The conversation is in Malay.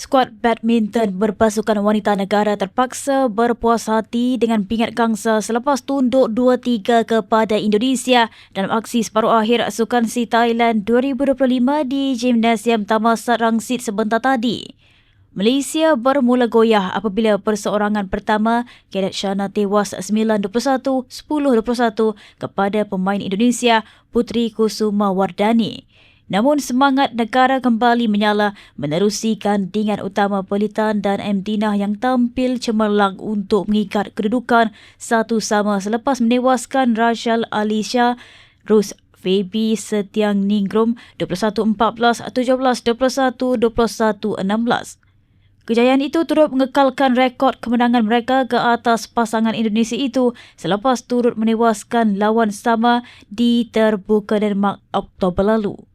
Skuad badminton berpasukan wanita negara terpaksa berpuas hati dengan pingat gangsa selepas tunduk 2-3 kepada Indonesia dalam aksi separuh akhir Sukan Si Thailand 2025 di Gymnasium Thammasat Rangsit sebentar tadi. Malaysia bermula goyah apabila perseorangan pertama Kadet Shana tewas 9-21, 10-21 kepada pemain Indonesia Putri Kusuma Wardani. Namun semangat negara kembali menyala menerusi kandingan utama Pelitan dan Mdinah yang tampil cemerlang untuk mengikat kedudukan satu sama selepas menewaskan Rachel Alicia Rus Fabi Setiang Ningrum 21-14, 17-21, 21-16. Kejayaan itu turut mengekalkan rekod kemenangan mereka ke atas pasangan Indonesia itu selepas turut menewaskan lawan sama di terbuka Denmark Oktober lalu.